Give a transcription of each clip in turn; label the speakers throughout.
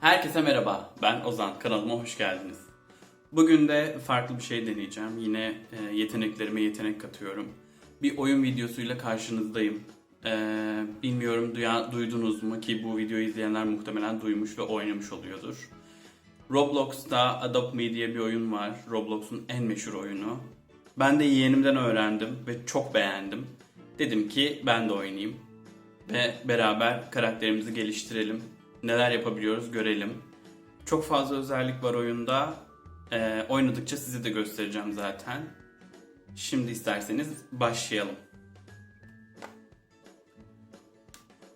Speaker 1: Herkese merhaba, ben Ozan. Kanalıma hoş geldiniz. Bugün de farklı bir şey deneyeceğim. Yine e, yeteneklerime yetenek katıyorum. Bir oyun videosuyla karşınızdayım. E, bilmiyorum duydunuz mu ki bu videoyu izleyenler muhtemelen duymuş ve oynamış oluyordur. Roblox'ta Adopt Me diye bir oyun var. Roblox'un en meşhur oyunu. Ben de yeğenimden öğrendim ve çok beğendim. Dedim ki ben de oynayayım ve beraber karakterimizi geliştirelim. Neler yapabiliyoruz görelim. Çok fazla özellik var oyunda. Ee, oynadıkça size de göstereceğim zaten. Şimdi isterseniz başlayalım.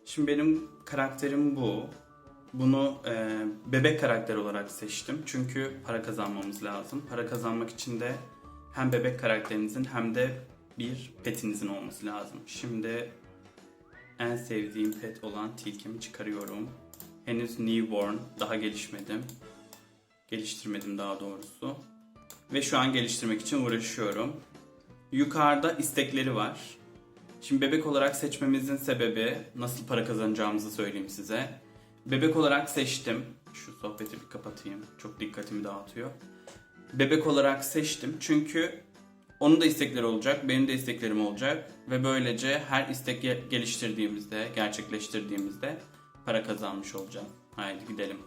Speaker 1: Şimdi benim karakterim bu. Bunu e, bebek karakter olarak seçtim. Çünkü para kazanmamız lazım. Para kazanmak için de hem bebek karakterinizin hem de bir petinizin olması lazım. Şimdi en sevdiğim pet olan tilkimi çıkarıyorum. Henüz newborn, daha gelişmedim. Geliştirmedim daha doğrusu. Ve şu an geliştirmek için uğraşıyorum. Yukarıda istekleri var. Şimdi bebek olarak seçmemizin sebebi nasıl para kazanacağımızı söyleyeyim size. Bebek olarak seçtim. Şu sohbeti bir kapatayım. Çok dikkatimi dağıtıyor. Bebek olarak seçtim çünkü onun da istekleri olacak, benim de isteklerim olacak ve böylece her istek ge- geliştirdiğimizde, gerçekleştirdiğimizde para kazanmış olacağım. Haydi gidelim.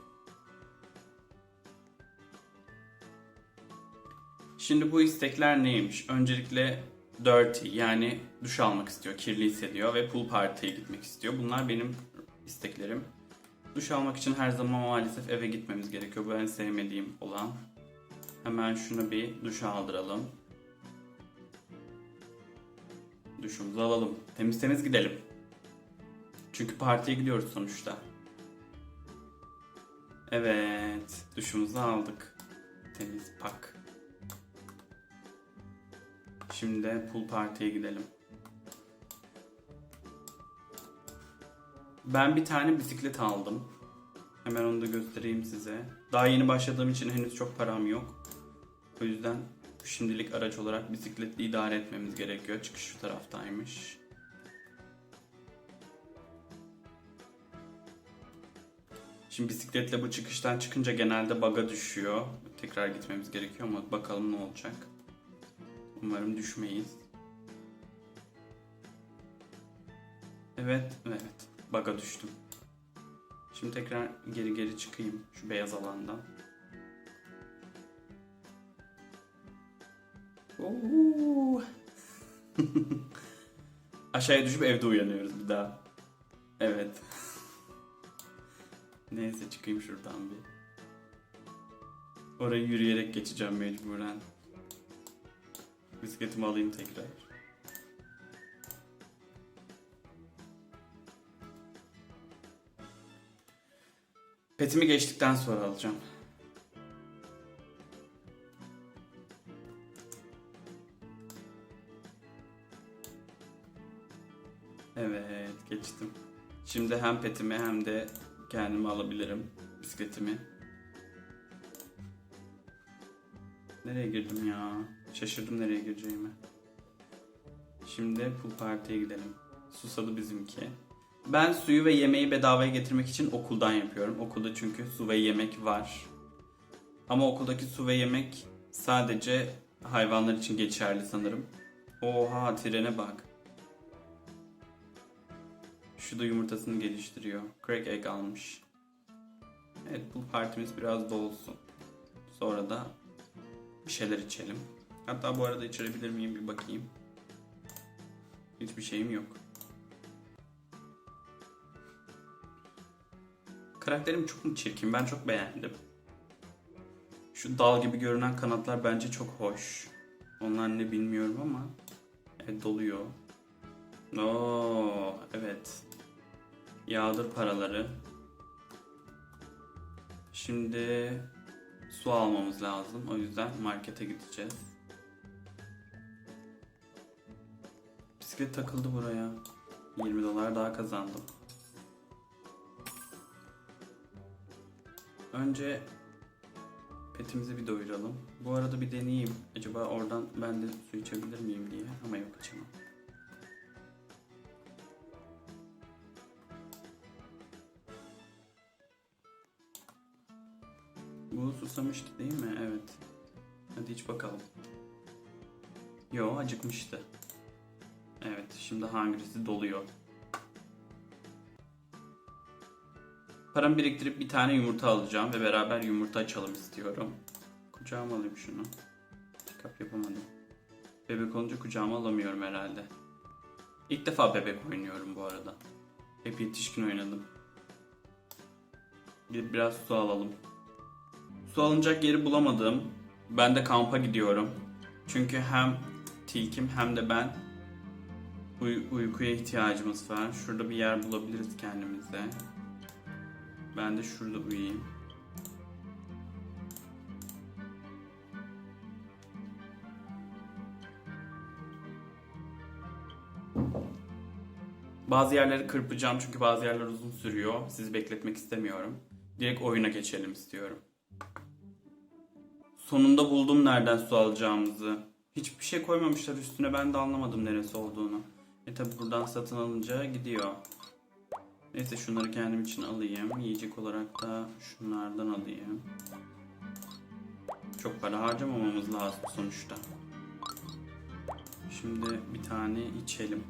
Speaker 1: Şimdi bu istekler neymiş? Öncelikle dirty yani duş almak istiyor, kirli hissediyor ve pool party'ye gitmek istiyor. Bunlar benim isteklerim. Duş almak için her zaman maalesef eve gitmemiz gerekiyor. Bu en sevmediğim olan. Hemen şunu bir duşa aldıralım. Duşumuzu alalım. Temiz temiz gidelim. Çünkü partiye gidiyoruz sonuçta. Evet, duşumuzu aldık. Temiz pak. Şimdi pool partiye gidelim. Ben bir tane bisiklet aldım. Hemen onu da göstereyim size. Daha yeni başladığım için henüz çok param yok. O yüzden şimdilik araç olarak bisikletle idare etmemiz gerekiyor. Çıkış şu taraftaymış. Şimdi bisikletle bu çıkıştan çıkınca genelde baga düşüyor. Tekrar gitmemiz gerekiyor ama bakalım ne olacak. Umarım düşmeyiz. Evet, evet. Baga düştüm. Şimdi tekrar geri geri çıkayım şu beyaz alandan. Aşağıya düşüp evde uyanıyoruz bir daha. Evet. Neyse çıkayım şuradan bir. Orayı yürüyerek geçeceğim mecburen. Bisikletimi alayım tekrar. Petimi geçtikten sonra alacağım. Evet geçtim. Şimdi hem petimi hem de kendimi alabilirim. Bisikletimi. Nereye girdim ya? Şaşırdım nereye gireceğimi. Şimdi pool partiye gidelim. Susadı bizimki. Ben suyu ve yemeği bedavaya getirmek için okuldan yapıyorum. Okulda çünkü su ve yemek var. Ama okuldaki su ve yemek sadece hayvanlar için geçerli sanırım. Oha trene bak. Şu da yumurtasını geliştiriyor. Crack egg almış. Evet bu partimiz biraz dolsun. Sonra da bir şeyler içelim. Hatta bu arada içirebilir miyim bir bakayım. Hiçbir şeyim yok. Karakterim çok mu çirkin? Ben çok beğendim. Şu dal gibi görünen kanatlar bence çok hoş. Onlar ne bilmiyorum ama evet doluyor. Oo, evet. Yağdır paraları. Şimdi su almamız lazım. O yüzden markete gideceğiz. Bisiklet takıldı buraya. 20 dolar daha kazandım. Önce petimizi bir doyuralım. Bu arada bir deneyeyim. Acaba oradan ben de su içebilir miyim diye. Ama yok içemem. Bu susamıştı değil mi? Evet. Hadi iç bakalım. Yo acıkmıştı. Evet şimdi hangisi doluyor. Paramı biriktirip bir tane yumurta alacağım ve beraber yumurta açalım istiyorum. Kucağıma alayım şunu. Pick yapamadım. Bebek olunca kucağıma alamıyorum herhalde. İlk defa bebek oynuyorum bu arada. Hep yetişkin oynadım. Bir biraz su alalım. Su alınacak yeri bulamadım. Ben de kampa gidiyorum. Çünkü hem tilkim hem de ben uy- uykuya ihtiyacımız var. Şurada bir yer bulabiliriz kendimize. Ben de şurada uyuyayım. Bazı yerleri kırpacağım çünkü bazı yerler uzun sürüyor. Sizi bekletmek istemiyorum. Direkt oyuna geçelim istiyorum. Sonunda buldum nereden su alacağımızı. Hiçbir şey koymamışlar üstüne ben de anlamadım neresi olduğunu. E tabi buradan satın alınca gidiyor. Neyse şunları kendim için alayım. Yiyecek olarak da şunlardan alayım. Çok para harcamamamız lazım sonuçta. Şimdi bir tane içelim.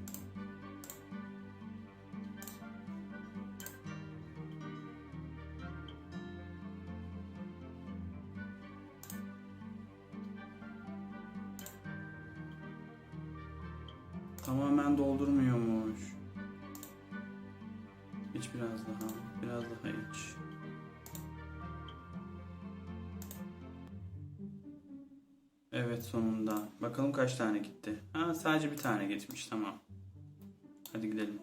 Speaker 1: Tamamen doldurmuyormuş. İç biraz daha. Biraz daha iç. Evet sonunda. Bakalım kaç tane gitti. Ha sadece bir tane gitmiş tamam. Hadi gidelim.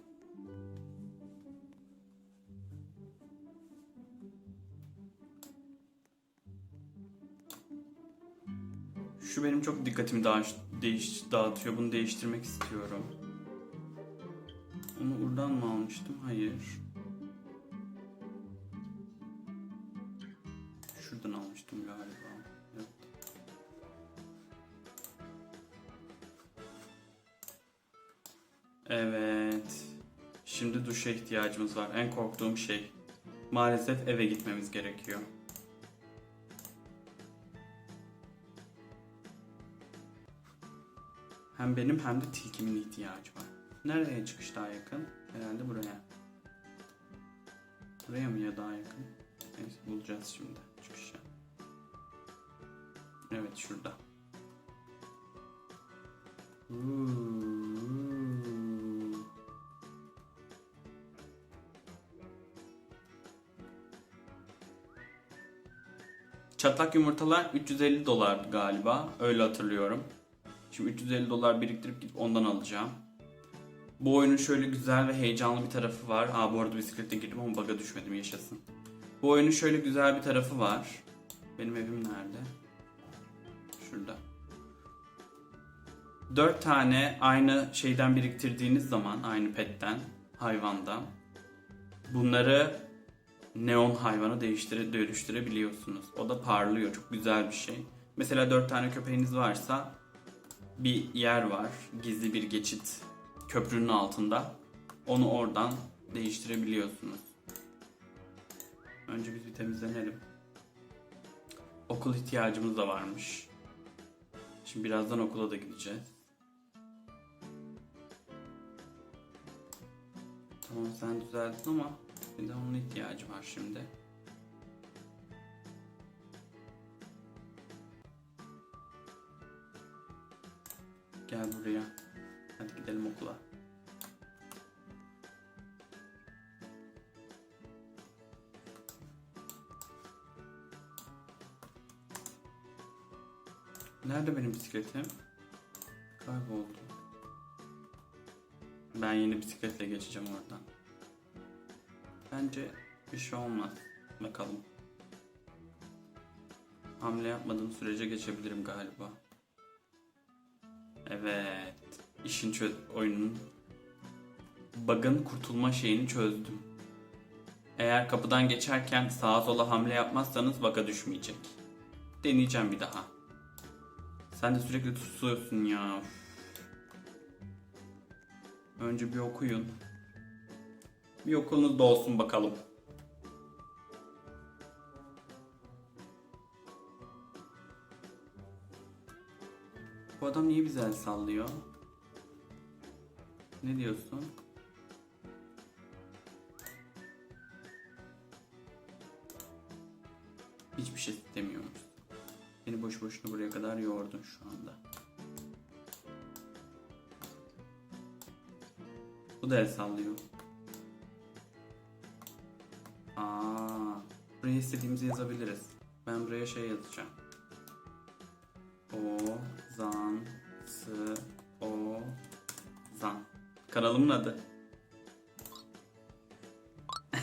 Speaker 1: Şu benim çok dikkatimi dağış, değiş, dağıtıyor. Bunu değiştirmek istiyorum. Onu buradan mı almıştım? Hayır. Şuradan almıştım galiba. Evet. Evet. Şimdi duşa ihtiyacımız var. En korktuğum şey. Maalesef eve gitmemiz gerekiyor. Hem benim hem de tilkimin ihtiyacı var. Nereye çıkış daha yakın? Herhalde buraya. Buraya mı ya daha yakın? Neyse bulacağız şimdi çıkışı. Evet şurada. Çatlak yumurtalar 350 dolar galiba. Öyle hatırlıyorum. Şimdi 350 dolar biriktirip gidip ondan alacağım. Bu oyunun şöyle güzel ve heyecanlı bir tarafı var. Aa bu arada bisiklete girdim ama baga düşmedim yaşasın. Bu oyunun şöyle güzel bir tarafı var. Benim evim nerede? Şurada. 4 tane aynı şeyden biriktirdiğiniz zaman aynı petten, hayvandan bunları neon hayvana değiştire, dönüştürebiliyorsunuz. O da parlıyor. Çok güzel bir şey. Mesela 4 tane köpeğiniz varsa bir yer var. Gizli bir geçit köprünün altında. Onu oradan değiştirebiliyorsunuz. Önce biz bir temizlenelim. Okul ihtiyacımız da varmış. Şimdi birazdan okula da gideceğiz. Tamam sen düzeldin ama bir de onun ihtiyacı var şimdi. Gel buraya. Hadi gidelim okula. Nerede benim bisikletim? Kayboldu. Ben yeni bisikletle geçeceğim oradan. Bence bir şey olmaz. Bakalım. Hamle yapmadığım sürece geçebilirim galiba. Evet. İşin çöz oyunun bug'ın kurtulma şeyini çözdüm. Eğer kapıdan geçerken sağa sola hamle yapmazsanız bug'a düşmeyecek. Deneyeceğim bir daha. Sen de sürekli tutuyorsun ya. Önce bir okuyun. Bir okulunuz da olsun bakalım. Adam niye bize el sallıyor? Ne diyorsun? Hiçbir şey istemiyormuş. Beni boş boşuna buraya kadar yordun şu anda. Bu da el sallıyor. Aa, buraya istediğimizi yazabiliriz. Ben buraya şey yazacağım. O zan sı o zan. Kanalımın adı.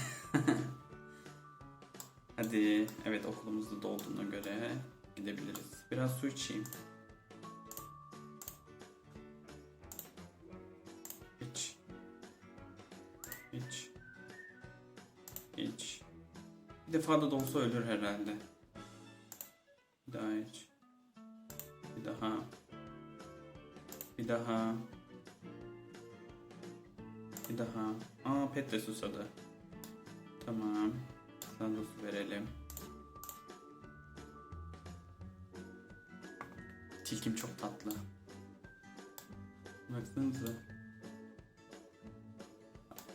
Speaker 1: Hadi. Evet okulumuz da dolduğuna göre gidebiliriz. Biraz su içeyim. İç. İç. İç. Bir defa da dolsa ölür herhalde. De susadı. Tamam. Sana da su verelim. Tilkim çok tatlı. Baksanıza.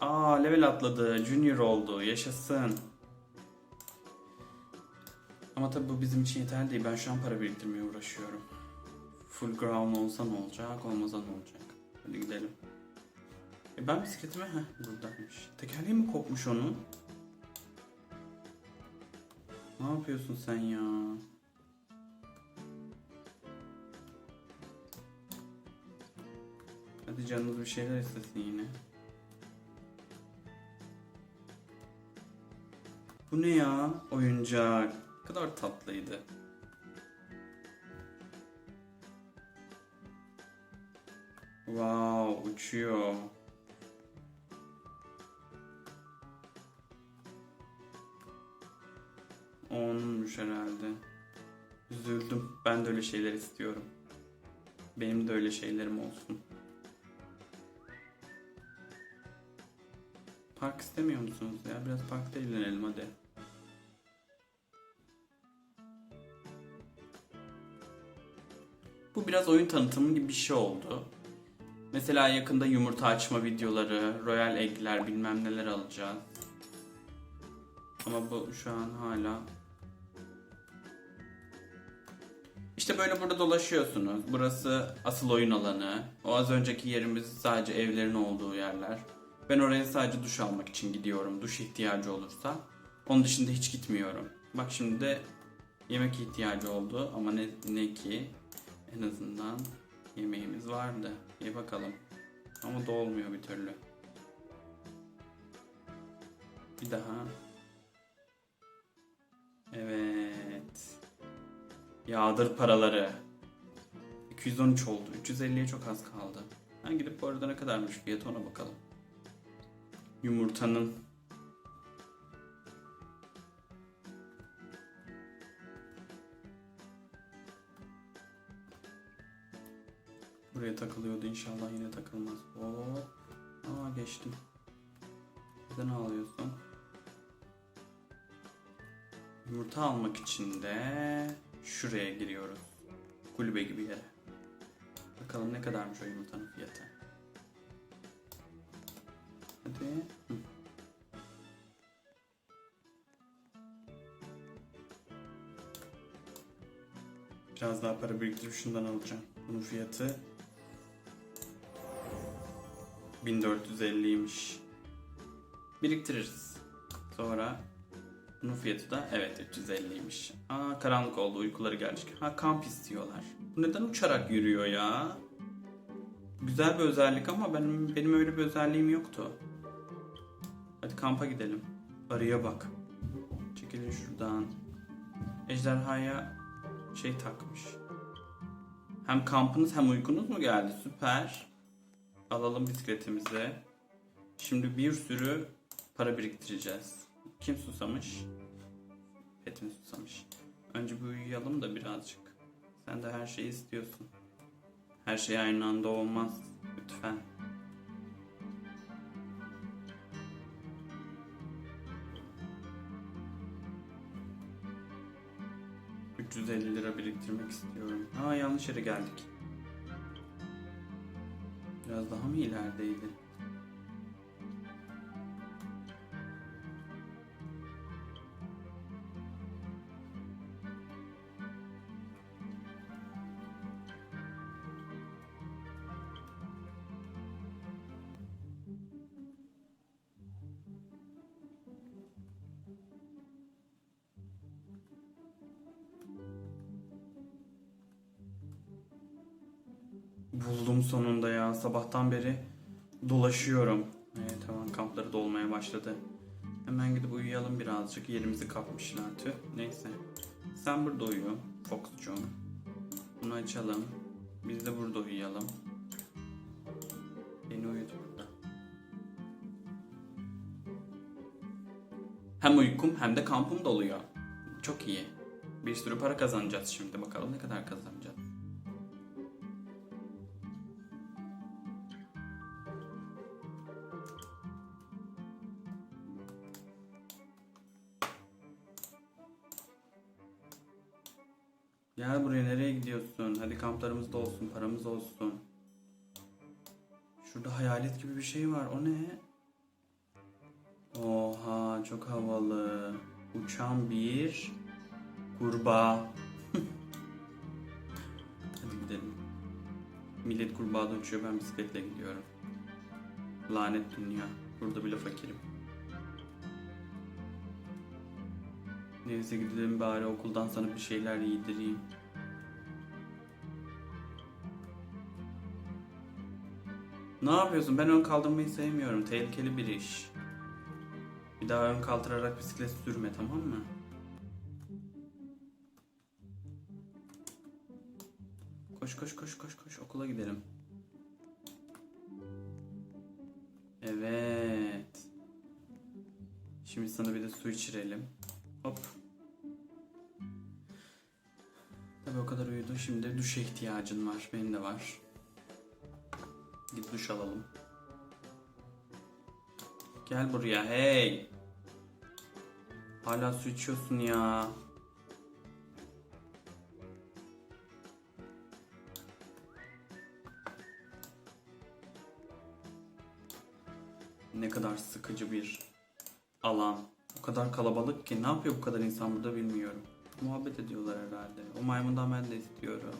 Speaker 1: Aa level atladı. Junior oldu. Yaşasın. Ama tabii bu bizim için yeterli değil. Ben şu an para biriktirmeye uğraşıyorum. Full ground olsa ne olacak, olmasa ne olacak? Hadi gidelim. E ben bisikletime... Heh buradaymış. Tekerleği mi kopmuş onun? Ne yapıyorsun sen ya? Hadi canınız bir şeyler istesin yine. Bu ne ya? Oyuncak. Ne kadar tatlıydı. Wow, uçuyor. Onmuş herhalde. Üzüldüm. Ben de öyle şeyler istiyorum. Benim de öyle şeylerim olsun. Park istemiyor musunuz ya? Biraz parkta eğlenelim hadi. Bu biraz oyun tanıtımı gibi bir şey oldu. Mesela yakında yumurta açma videoları, royal egg'ler bilmem neler alacağız. Ama bu şu an hala... İşte böyle burada dolaşıyorsunuz. Burası asıl oyun alanı. O az önceki yerimiz sadece evlerin olduğu yerler. Ben oraya sadece duş almak için gidiyorum. Duş ihtiyacı olursa. Onun dışında hiç gitmiyorum. Bak şimdi de yemek ihtiyacı oldu ama ne, ne ki en azından yemeğimiz vardı. Ye bakalım. Ama dolmuyor bir türlü. Bir daha. Evet. Yağdır paraları. 213 oldu. 350'ye çok az kaldı. Ben gidip bu arada ne kadarmış fiyatı ona bakalım. Yumurtanın Buraya takılıyordu inşallah yine takılmaz. Hop. Aa geçtim. Neden ağlıyorsun? Yumurta almak için de şuraya giriyoruz. Kulübe gibi yere. Bakalım ne kadarmış o yumurtanın fiyatı. Hadi. Hı. Biraz daha para biriktirip şundan alacağım. Bunun fiyatı 1450'ymiş. Biriktiririz. Sonra bunun fiyatı da evet 350'ymiş. Aa karanlık oldu uykuları gelecek. Ha kamp istiyorlar. Bu neden uçarak yürüyor ya? Güzel bir özellik ama benim benim öyle bir özelliğim yoktu. Hadi kampa gidelim. Arıya bak. Çekilin şuradan. Ejderhaya şey takmış. Hem kampınız hem uykunuz mu geldi? Süper. Alalım bisikletimizi. Şimdi bir sürü para biriktireceğiz. Kim susamış? Petin susamış. Önce bir uyuyalım da birazcık. Sen de her şeyi istiyorsun. Her şey aynı anda olmaz. Lütfen. ...350 lira biriktirmek istiyorum. Aa yanlış yere geldik. Biraz daha mı ilerideydi? Sabahtan beri dolaşıyorum. Evet tamam kampları dolmaya başladı. Hemen gidip uyuyalım birazcık. Yerimizi kapmışlar tüh. Neyse. Sen burada uyu. Fox'cum. Bunu açalım. Biz de burada uyuyalım. Beni uyut burada. Hem uykum hem de kampım doluyor. Çok iyi. Bir sürü para kazanacağız şimdi. Bakalım ne kadar kazanacağız. Gel buraya nereye gidiyorsun? Hadi kamplarımız da olsun, paramız olsun. Şurada hayalet gibi bir şey var. O ne? Oha çok havalı. Uçan bir kurbağa. Hadi gidelim. Millet kurbağada uçuyor ben bisikletle gidiyorum. Lanet dünya. Burada bile fakirim. Neyse gidelim bari okuldan sana bir şeyler yedireyim. Ne yapıyorsun? Ben ön kaldırmayı sevmiyorum. Tehlikeli bir iş. Bir daha ön kaldırarak bisiklet sürme tamam mı? Koş koş koş koş koş okula gidelim. Evet. Şimdi sana bir de su içirelim. Şimdi duşa ihtiyacın var. Benim de var. Git duş alalım. Gel buraya. Hey. Hala su içiyorsun ya. Ne kadar sıkıcı bir alan. O kadar kalabalık ki ne yapıyor bu kadar insan burada bilmiyorum. Muhabbet ediyorlar herhalde. O maymundan ben de istiyorum.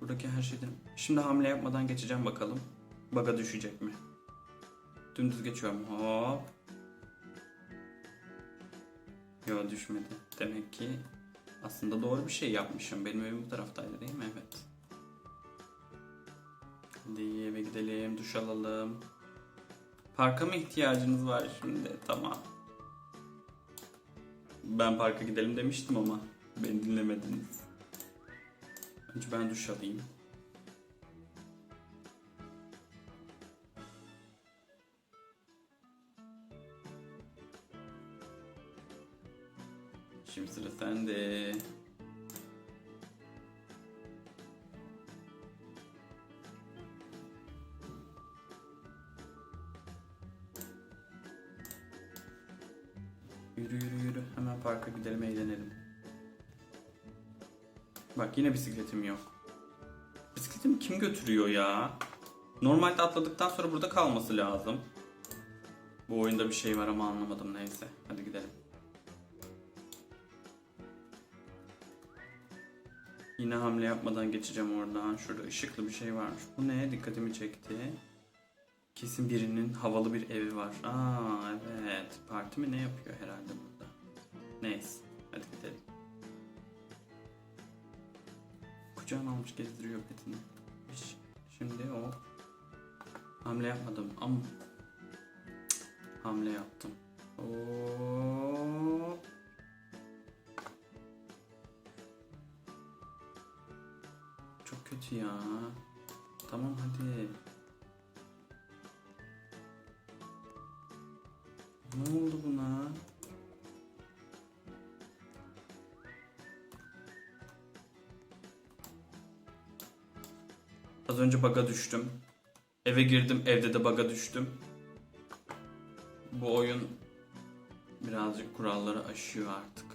Speaker 1: Buradaki her şeyden... Şimdi hamle yapmadan geçeceğim bakalım. Baga düşecek mi? Dümdüz geçiyorum. Hop. Yo düşmedi. Demek ki aslında doğru bir şey yapmışım. Benim evim bu taraftaydı değil mi? Evet. Hadi eve gidelim, duş alalım. Parka mı ihtiyacınız var şimdi? Tamam. Ben parka gidelim demiştim ama beni dinlemediniz. Önce ben duş alayım. Şimdi sıra sende. Gidelim eğlenelim. Bak yine bisikletim yok. Bisikletimi kim götürüyor ya? Normalde atladıktan sonra burada kalması lazım. Bu oyunda bir şey var ama anlamadım neyse. Hadi gidelim. Yine hamle yapmadan geçeceğim oradan. Şurada ışıklı bir şey varmış. Bu ne? Dikkatimi çekti. Kesin birinin havalı bir evi var. Aa evet. Parti mi ne yapıyor herhalde burada? Neyse. Hadi gidelim. Kucağına almış gezdiriyor petini. Şimdi o. Hamle yapmadım ama Cık, hamle yaptım. Oo. Çok kötü ya. Tamam hadi. Ne oldu buna? Az önce baga düştüm. Eve girdim, evde de baga düştüm. Bu oyun birazcık kuralları aşıyor artık.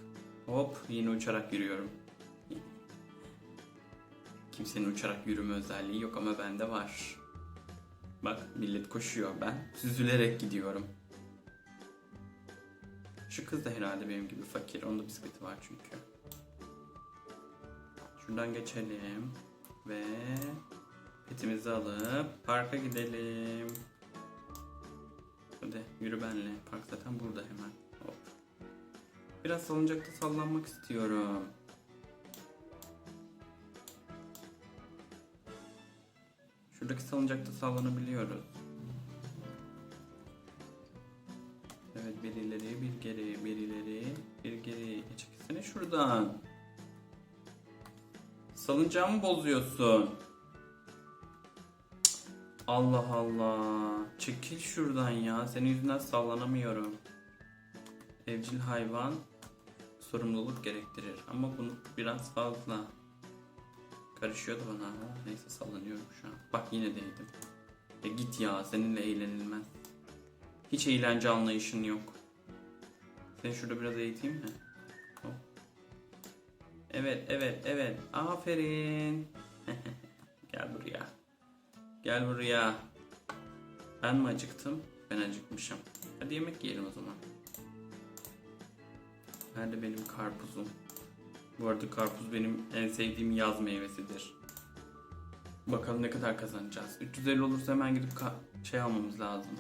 Speaker 1: Hop, yine uçarak yürüyorum. Kimsenin uçarak yürüme özelliği yok ama bende var. Bak millet koşuyor ben süzülerek gidiyorum. Şu kız da herhalde benim gibi fakir. Onda bisikleti var çünkü. Şuradan geçelim. Ve petimizi alıp parka gidelim. Hadi yürü benle. Park zaten burada hemen. Hop. Biraz salıncakta sallanmak istiyorum. Şuradaki salıncakta sallanabiliyoruz. Evet bir ileri bir geri bir ileri bir geri. Çekilsene şuradan. Salıncağımı bozuyorsun. Allah Allah. Çekil şuradan ya. Senin yüzünden sallanamıyorum. Evcil hayvan sorumluluk gerektirir. Ama bunu biraz fazla. Karışıyordu bana neyse sallanıyorum şu an. Bak yine değdim. E git ya seninle eğlenilmez. Hiç eğlence anlayışın yok. Seni şurada biraz eğiteyim mi? Hop. Evet, evet, evet. Aferin. Gel buraya. Gel buraya. Ben mi acıktım? Ben acıkmışım. Hadi yemek yiyelim o zaman. Nerede benim karpuzum? Bu arada karpuz benim en sevdiğim yaz meyvesidir. Bakalım ne kadar kazanacağız. 350 olursa hemen gidip şey almamız lazım.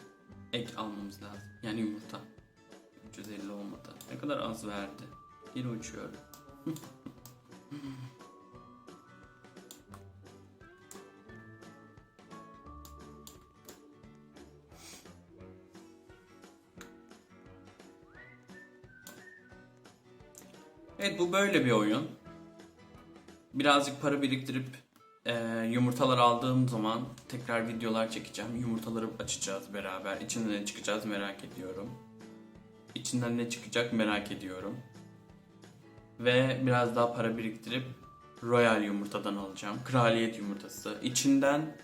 Speaker 1: Ek almamız lazım. Yani yumurta. 350 olmadı. Ne kadar az verdi. Yine uçuyorum. Evet bu böyle bir oyun. Birazcık para biriktirip e, yumurtalar aldığım zaman tekrar videolar çekeceğim. Yumurtaları açacağız beraber. İçinden ne çıkacağız merak ediyorum. İçinden ne çıkacak merak ediyorum. Ve biraz daha para biriktirip Royal yumurtadan alacağım. Kraliyet yumurtası. İçinden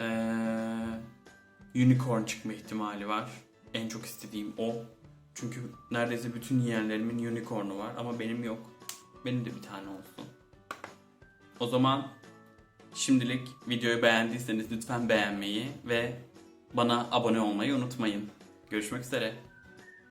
Speaker 1: e, unicorn çıkma ihtimali var. En çok istediğim o. Çünkü neredeyse bütün yeğenlerimin unicorn'u var ama benim yok. Benim de bir tane olsun. O zaman şimdilik videoyu beğendiyseniz lütfen beğenmeyi ve bana abone olmayı unutmayın. Görüşmek üzere.